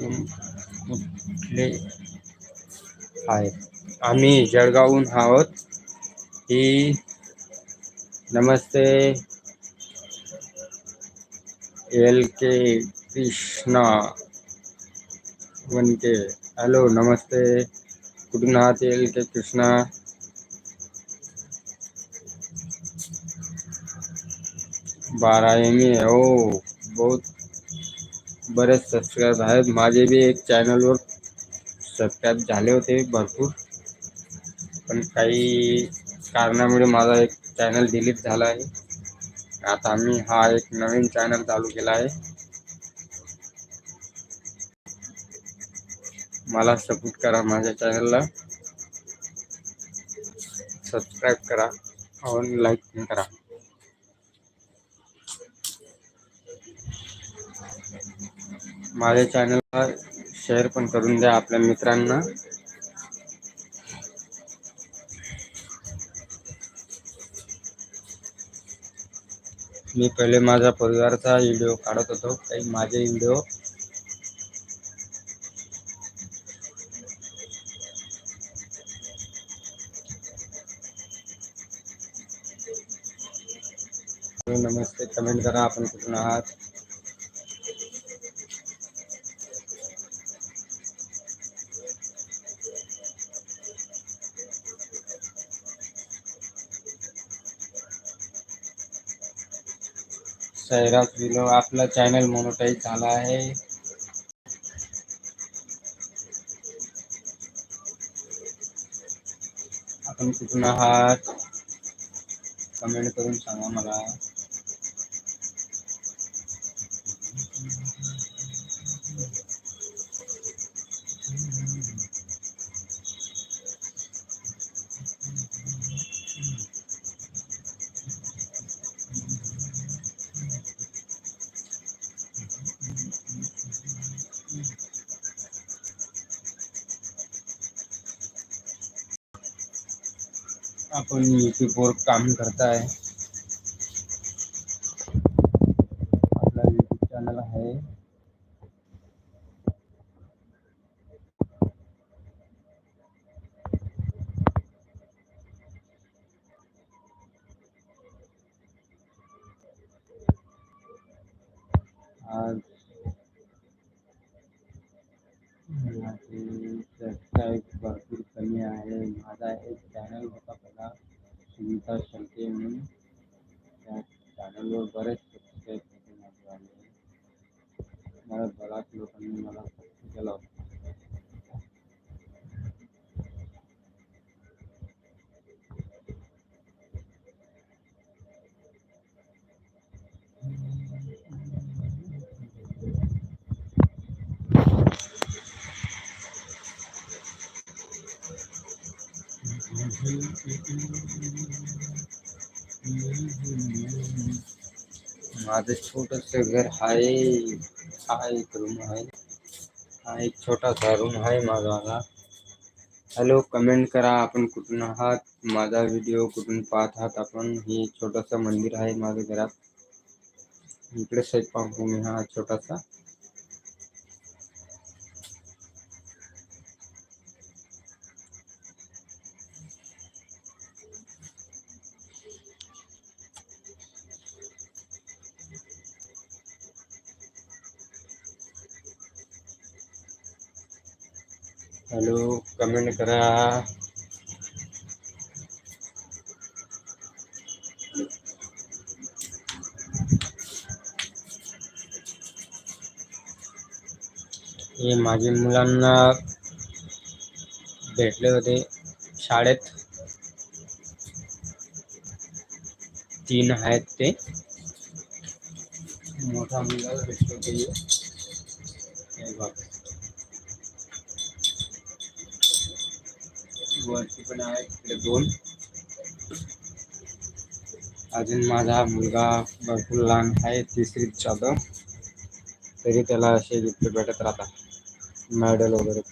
कुठले आहे आम्ही जळगावहून आहोत. ही नमस्ते. L K Krishna Wanke. Hello, नमस्ते. कुठून आहात एल के कृष्णा? बारा एम ए बहुत बरेच सबस्क्राईब आहेत. माझे बी एक चॅनलवर सबस्क्राईब झाले होते भरपूर. पण काही कारणामुळे माझा एक चॅनल डिलीट झाला आहे. आता आम्ही हा एक नवीन चॅनल चालू केला आहे. मला सपोर्ट करा माझ्या चॅनलला सबस्क्राईब करा. आणि लाईक पण करा. माझ्या चॅनलला शेअर पण करून द्या आपल्या मित्रांना. मी पहिले माझा परिवारचा व्हिडिओ काढत होतो काही माझे व्हिडिओ. नमस्ते कमेंट करा आपण कुठून आहात? सैराज विलो आपला चॅनल मोनोटाईज झाला आहे. आपण कुठून आहात? कमेंट करून सांगा मला. आपण यूट्यूबवर काम करताय आपला यूट्यूब चॅनल आहे आज हमारा एक चैनल होता पहला टीवी चलते हम चैनल और बड़े सब्सक्राइब करने वाले हमारा बड़ा लोग वाला चलाओ माझं छोटस घर एक रूम आहे हा एक छोटासा रूम आहे माझा हॅलो, कमेंट करा आपण कुठून आहात माझा व्हिडिओ कुठून पाहत आहात आपण हे छोटस मंदिर आहे माझ्या घरात इकडे स्वयंपाकभूमी हा छोटासा हॅलो कमेंट करा. हे माझे मुलांना भेटले होते शाळेत. तीन आहेत ते. मोठा मुलगा भेटलो होते हे बघ वरती पण आहे तिकडे दोन. अजून माझा मुलगा भरपूर लहान आहे तिसरीत जातो तरी त्याला असे गिफ्ट भेटत राहतात. मेडल वगैरे.